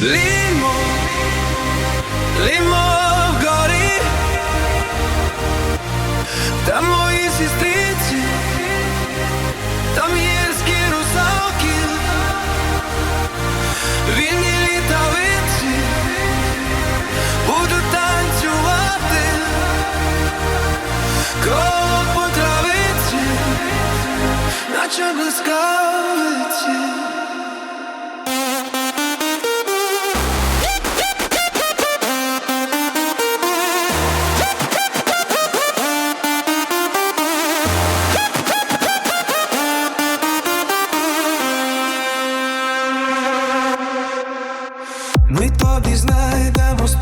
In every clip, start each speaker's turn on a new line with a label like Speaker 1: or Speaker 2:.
Speaker 1: Limo, limo горі, там мої сестриці, там гірські русалки, вільні літавиці, буду танцювати, коло по травиці, наче блискавиці. Ми тобі знайдемо з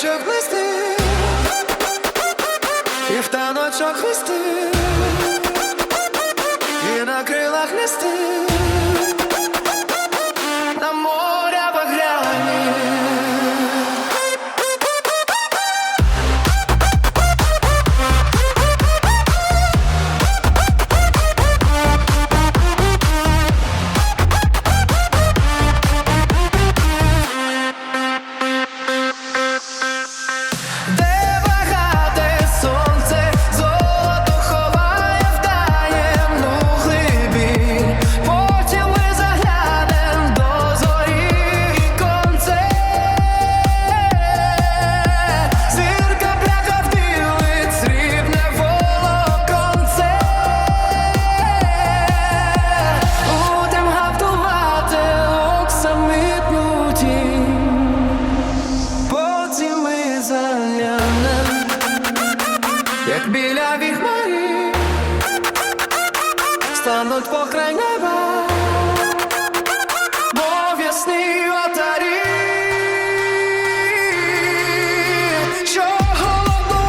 Speaker 1: І віночок плести І в таночок хвести І на крилах нести Заглянем, як біля віхмарі стануть покрай неба, мов ясні отарі, що голодно